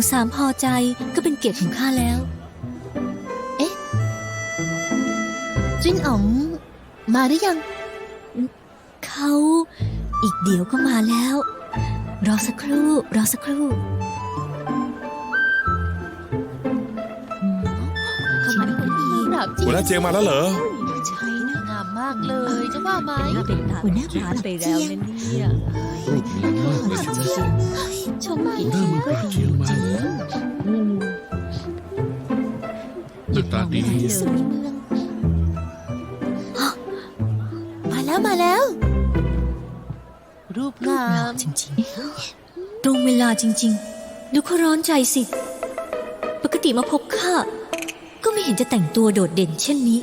นูสามพอใจก็เป็นเกียรติของข้าแล้วจิ้นอ๋องมาหรือยัง เขาอีกเดี๋ยวก็มาแล้ว รอสักครู่ รอสักครู่อืมเข้ามาพอดีหนาวจริงหัวหน้าเจียงมาแล้วเหรอใช่นะงามมากเลยจะว่าไหมเป็นหน้าหัวหน้าหมาไปแล้วนะเนี่ยชมกี่ทีก็ดีจริงตึกตาดี ที่สุดในเมืองมาแล้วมาแล้ว รูปงามจริงๆ ตรงเวลาจริง ๆ ดูเขาร้อนใจสิ ปกติมาพบข้า ก็ไม่เห็นจะแต่งตัวโดดเด่นเช่นนี้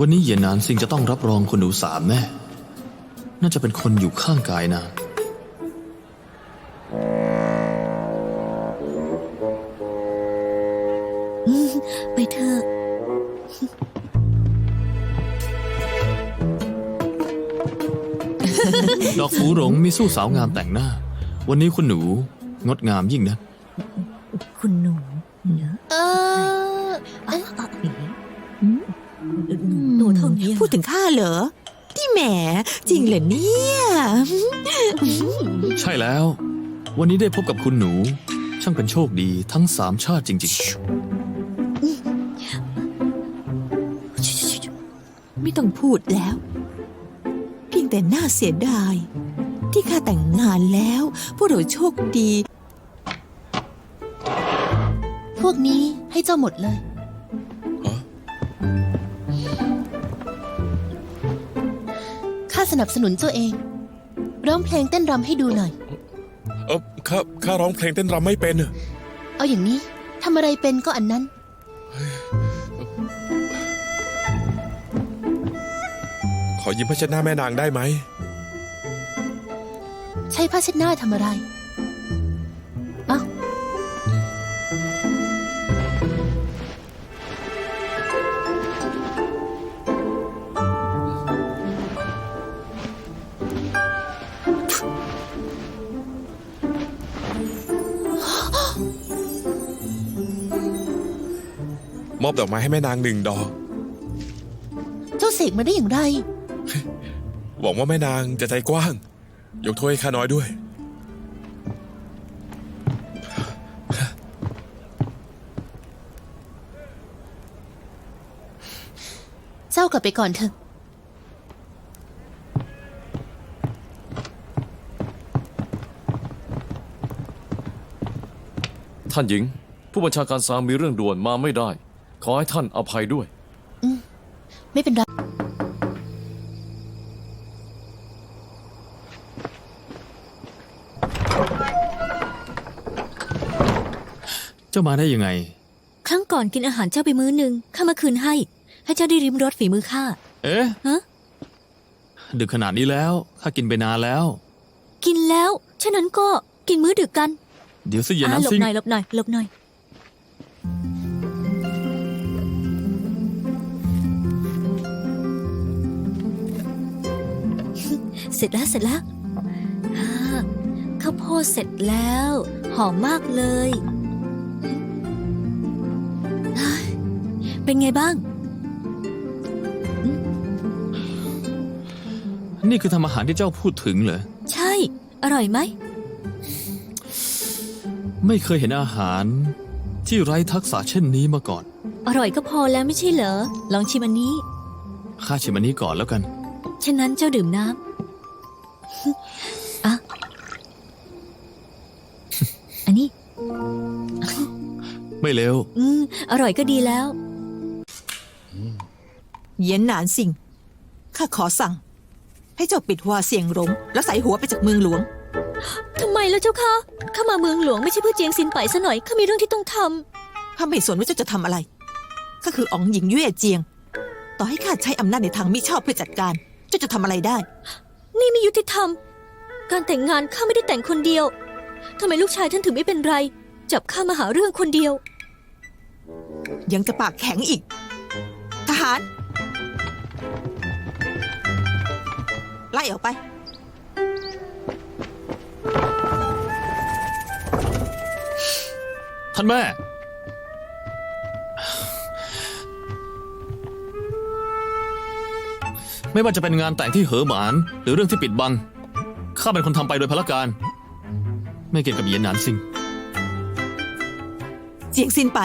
วันนี้เหยียนนานซิงจะต้องรับรองคนหนูสามแน่ น่าจะเป็นคนอยู่ข้างกายนาง เถอะ ดอกฟูหลงมีสู้สาวงามแต่งหน้า วันนี้คุณหนูงดงามยิ่งนะคุณหนูเนอะเอออะอะอืมหนูเท่านี้พูดถึงข้าเหรอ ที่แหมจริงเหรอเนี่ย ใช่แล้ว วันนี้ได้พบกับคุณหนู ช่างเป็นโชคดีทั้งสามชาติจริง ไม่ต้องพูดแล้ว เพียงแต่น่าเสียดาย ที่ข้าแต่งงานแล้ว พวกเราโชคดี พวกนี้ให้เจ้าหมดเลยฮะข้าสนับสนุนเจ้าเอง ร้องเพลงเต้นรำให้ดูหน่อย เออข้าข้าร้องเพลงเต้นรำไม่เป็นอะเอาอย่างนี้ทำอะไรเป็นก็อันนั้น ยืมพระเชดหน้าแม่นางได้ไหม ใช้ผ้าเช็ดหน้าทำอะไรเอ้ามอบดอกไม้ให้แม่นางหนึ่งดอก เจ้าเสกมาได้อย่างไร หวังว่าแม่นางจะใจกว้าง ยกโทษให้ข้าน้อยด้วย เจ้ากลับไปก่อนเถอะ ท่านหญิง ผู้บัญชาการซามมีเรื่องด่วนมาไม่ได้ ขอให้ท่านอภัยด้วย ไม่เป็นไร เจ้ามาได้ยังไง ครั้งก่อนกินอาหารเจ้าไปมื้อหนึ่งข้ามาคืนให้ ให้เจ้าได้ริมรสฝีมือข้า เอ๊ะฮะ ดึกขนาดนี้แล้วข้ากินไปนานแล้ว กินแล้วฉะนั้นก็กินมื้อดึกกันเดี๋ยวสิเหยียนานอ่านหลบซิงหน่อยหลบหน่อยหลบหน่อย เสร็จแล้วเสร็จแล้วอ่าข้าวโพดเสร็จแล้ว หอมมากเลย เป็นไงบ้าง นี่คือทำอาหารที่เจ้าพูดถึงเหรอ ใช่ อร่อยไหม ไม่เคยเห็นอาหารที่ไร้ทักษะเช่นนี้มาก่อน อร่อยก็พอแล้วไม่ใช่เหรอ ลองชิมอันนี้ ข้าชิมอันนี้ก่อนแล้วกัน ฉะนั้นเจ้าดื่มน้ำอะอันนี้ ไม่เร็วอืม อร่อยก็ดีแล้ว เหยียนหนานสิงข้าขอสั่ง ให้เจ้าปิดหัวเสียงหลงแล้วใส่หัวไปจากเมืองหลวง ทำไมแล้วเจ้าคะข้ามาเมืองหลวงไม่ใช่เพื่อเจียงซินไปซะหน่อยข้ามีเรื่องที่ต้องทข้าไม่สนว่าเจ้าจะทำอะไร ข้าคืออ๋องหญิงเย่เจียง ต่อให้ข้าใช้อำนาจในทางมิชอบเพื่อจัดการ เจ้าจะทำอะไรได้ำนี่ไม่ยุติธรรม การแต่งงานข้าไม่ได้แต่งคนเดียวทำไมลูกชายท่านถึงไม่เป็นไร จับข้ามาหาเรื่องคนเดียว ยังจะปากแข็งอีก ทหาร ไล่ออกไป ท่านแม่ ไม่ว่าจะเป็นงานแต่งที่เหอหมาน หรือเรื่องที่ปิดบัง ข้าเป็นคนทำไปโดยพละการ ไม่เกี่ยวกับเหยียนหนานซิง เจียงซินไป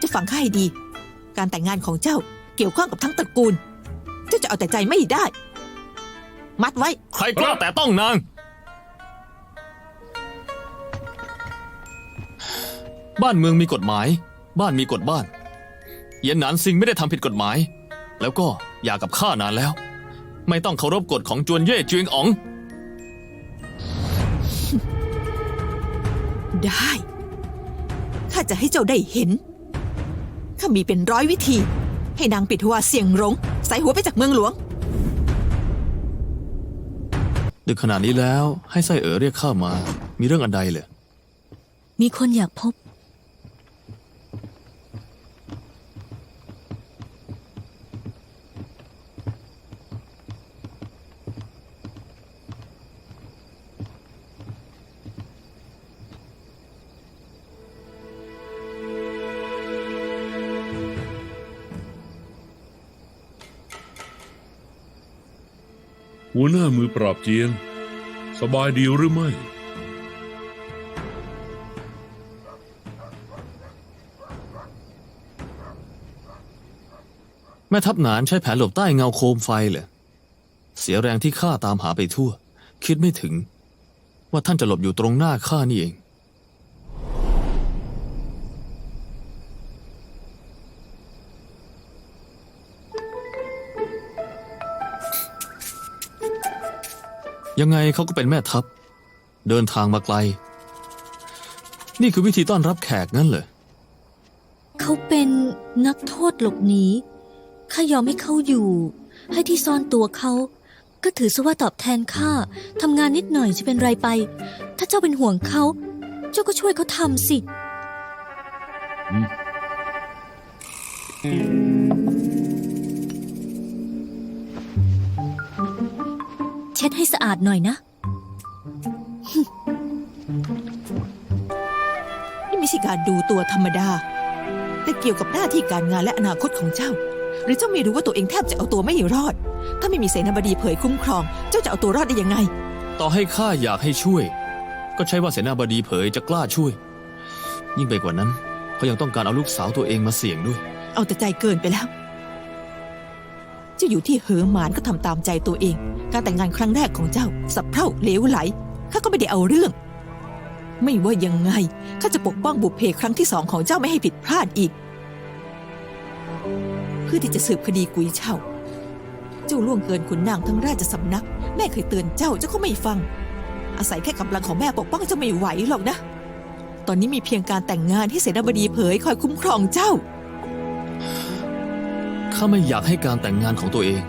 จะฟังข้าให้ดี การแต่งงานของเจ้าเกี่ยวข้องกับทั้งตระกูล เจ้าจะเอาแต่ใจไม่ได้ มัดไว้ ใครกล้าแต่ต้องนาง บ้านเมืองมีกฎหมาย บ้านมีกฎบ้านเหยียนหนานซิงไม่ได้ทำผิดกฎหมาย แล้วก็หย่ากับข้านานแล้ว ไม่ต้องเคารพกฎของจวนเย่เจียงอ๋อง ได้ ข้าจะให้เจ้าได้เห็น ข้ามีเป็นร้อยวิธี ให้นางปิดหัวเสียงหลงใส่หัวไปจากเมืองหลวง ดึกขนาดนี้แล้วให้ไส้เอ๋อเรียกข้ามา มีเรื่องอันใดเลย มีคนอยากพบ หัวหน้ามือปราบเจียง สบายดีหรือไม่ แม่ทัพหนานใช้แผนหลบใต้เงาโคมไฟเหรอเสียแรงที่ข้าตามหาไปทั่ว คิดไม่ถึง ว่าท่านจะหลบอยู่ตรงหน้าข้านี่เอง ยังไงเขาก็เป็นแม่ทัพ เดินทางมาไกล นี่คือวิธีต้อนรับแขกงั้นเหรอเขาเป็นนักโทษหลบหนีข้ายอมให้เขาอยู่ ให้ที่ซ่อนตัวเขา ก็ถือซะว่าตอบแทนข้าทำงานนิดหน่อยจะเป็นไรไป ถ้าเจ้าเป็นห่วงเขา เจ้าก็ช่วยเขาทำสิ อืม ช็ดให้สะอาดหน่อยนะ นี่ไม่ใช่การดูตัวธรรมดา แต่เกี่ยวกับหน้าที่การงานและอนาคตของเจ้า หรือเจ้าไม่รู้ว่าตัวเองแทบจะเอาตัวไม่รอด ถ้าไม่มีเสนาบดีเผยคุ้มครอง เจ้าจะเอาตัวรอดได้ยังไง ต่อให้ข้าอยากให้ช่วย ก็ใช่ว่าเสนาบดีเผยจะกล้าช่วย ยิ่งไปกว่านั้นเขายังต้องการเอาลูกสาวตัวเองมาเสี่ยงด้วย เอาแต่ใจเกินไปแล้ว เจ้าอยู่ที่เหอหมานก็ทำตามใจตัวเอง การแต่งงานครั้งแรกของเจ้าสับเพร่าเลวไหลข้าก็ไม่ได้เอาเรื่อง ไม่ว่ายังไงข้าจะปกป้องบุพเพครั้งที่สองของเจ้าไม่ให้ผิดพลาดอีก เพื่อที่จะสืบคดีกุยเช่า เจ้าล่วงเกินขุนนางทั้งราชสำนัก แม่เคยเตือนเจ้าเจ้าก็ไม่ฟัง อาศัยแค่กำลังของแม่ปกป้องเจ้าไม่ไหวหรอกนะ ตอนนี้มีเพียงการแต่งงานที่เสนาบดีเผยคอยคุ้มครองเจ้า ข้าไม่อยากให้การแต่งงานของตัวเอง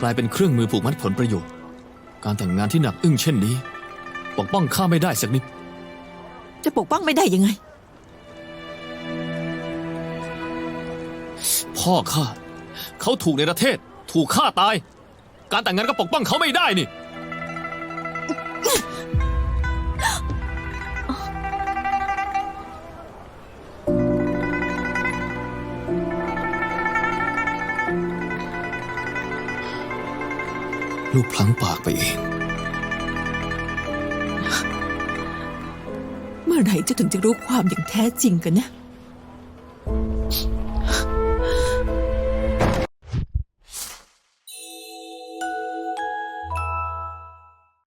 กลายเป็นเครื่องมือผูกมัดผลประโยชน์ การแต่งงานที่หนักอึ้งเช่นนี้ ปกป้องข้าไม่ได้สักนิด จะปกป้องไม่ได้ยังไง พ่อข้าเขาถูกในประเทศ ถูกฆ่าตาย การแต่งงานก็ปกป้องเขาไม่ได้นี่ ลูกพลั้งปากไปเอง เมื่อไหร่เจะถึงจะรู้ความอย่างแท้จริงกันนะ